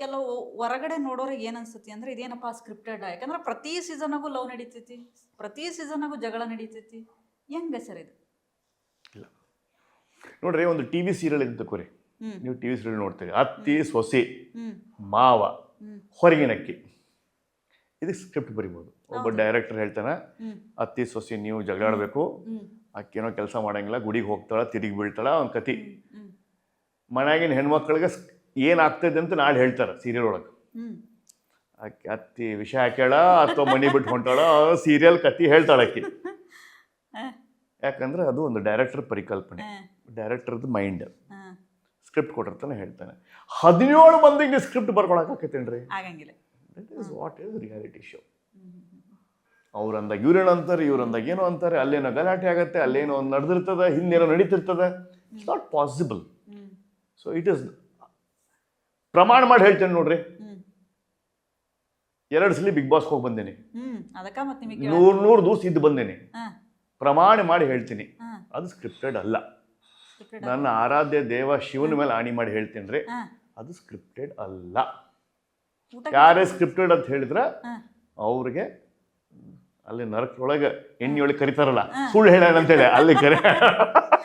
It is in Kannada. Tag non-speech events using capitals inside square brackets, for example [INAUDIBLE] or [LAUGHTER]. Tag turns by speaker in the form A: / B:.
A: ಕೆಲವು ಹೊರಗಡೆ ನೋಡೋರಿಗೆ ಏನು ಅನ್ಸುತ್ತೆ ಅಂದ್ರೆ ಇದೇನಪ್ಪ ಸ್ಕ್ರಿಪ್ಟೆಡ್ ಯಾಕಂದ್ರೆ ಪ್ರತಿ ಸೀಸನ್ಗೂ ಲವ್ ನಡೀತೈತಿ ಪ್ರತಿ ಸೀಸನ್ಗೂ ಜಗಳ ನಡೀತೈತಿ. ಹೆಂಗೆ ಸರ್ ಇದು?
B: ಇಲ್ಲ. ನೋಡ್ರಿ ಒಂದು ಟಿ ವಿ ಸೀರಿಯಲ್ ಇದ್ದ
A: ಕೊರಿ.
B: ನೀವು ಟಿ ವಿ ಸೀರಿಯಲ್ ನೋಡ್ತೀರಿ. ಅತ್ತಿ ಸೊಸೆ ಮಾವ
A: ಹೊರಗಿನ
B: ಅಕ್ಕಿ. ಇದಕ್ಕೆ ಸ್ಕ್ರಿಪ್ಟ್ ಬರಿಬೋದು. ಒಬ್ಬ. ಡೈರೆಕ್ಟರ್ ಹೇಳ್ತಾನೆ ಅತ್ತಿ ಸೊಸೆ ನೀವು ಜಗಳಾಡಬೇಕು. ಆಕೇನೋ ಕೆಲಸ ಮಾಡಂಗಿಲ್ಲ ಗುಡಿಗೆ ಹೋಗ್ತಾಳ ತಿರುಗಿ ಬೀಳ್ತಾಳ ಅವ್ನ ಕತಿ. ಮನ್ಯಾಗಿನ ಹೆಣ್ಮಕ್ಳಿಗೆ ಏನಾಗ್ತದೆ ಅಂತ ನಾಳೆ ಹೇಳ್ತಾರೆ ಸೀರಿಯಲ್ ಒಳಗೆ. ಆಕೆ ಅತ್ತಿ ವಿಷ ಹಾಕ್ಯಾಳ ಅಥವಾ ಮನಿ ಬಿಟ್ಟು ಹೊಂಟಾಳ ಸೀರಿಯಲ್ ಕತ್ತಿ ಹೇಳ್ತಾಳೆ ಆಕೆ. ಯಾಕಂದ್ರೆ ಅದು ಒಂದು ಡೈರೆಕ್ಟರ್ ಪರಿಕಲ್ಪನೆ.
A: ಡೈರೆಕ್ಟರ್
B: ಡೈರೆಕ್ಟರ್ದು ಮೈಂಡ್ ಸ್ಕ್ರಿಪ್ಟ್ ಕೊಟ್ಟಿರ್ತಾನೆ ಹೇಳ್ತಾನೆ. ಹದಿನೇಳು ಮಂದಿಗೆ script ಬರ್ಕೊಳಕಾಕತ್ತೇನ್ರಿ that is what is reality show ಅವ್ರಂದಾಗ ಇವ್ರೇನು ಅಂತಾರೆ ಇವ್ರಂದಾಗ ಏನೋ ಅಂತಾರೆ ಅಲ್ಲೇನೋ ಗಲಾಟೆ ಆಗತ್ತೆ ಅಲ್ಲೇನೋ ಒಂದು ನಡೆದಿರ್ತದೆ ಹಿಂದೇನೋ ನಡೀತಿರ್ತದೆ. It's not possible so it is ಪ್ರಮಾಣ ಮಾಡಿ ಹೇಳ್ತೇನೆ ನೋಡ್ರಿ. ಎರಡು ಸಲ ಬಿಗ್ ಬಾಸ್ ಹೋಗಿ ಬಂದೇನೆ. ನೂರ್ ನೂರು ದಿವಸ ಇದ್ದು ಬಂದೇನೆ. ಪ್ರಮಾಣ ಮಾಡಿ ಹೇಳ್ತೀನಿ. ಅದು ಸ್ಕ್ರಿಪ್ಟೆಡ್ ಅಲ್ಲ. ನನ್ನ ಆರಾಧ್ಯ ದೇವ ಶಿವನ ಮೇಲೆ ಆಣಿ ಮಾಡಿ ಹೇಳ್ತೀನಿ ರೀ ಅದು ಸ್ಕ್ರಿಪ್ಟೆಡ್ ಅಲ್ಲ. ಯಾರೇ ಸ್ಕ್ರಿಪ್ಟೆಡ್ ಅಂತ ಹೇಳಿದ್ರ ಅವ್ರಿಗೆ ಅಲ್ಲಿ ನರಕದೊಳಗೆ ಎಣ್ಣೆ ಒಳಗೆ ಕರಿತಾರಲ್ಲ. ಸುಳ್ಳು ಹೇಳ ಅಂತೇಳಿ ಅಲ್ಲಿ ಕರೆ. [LAUGHS]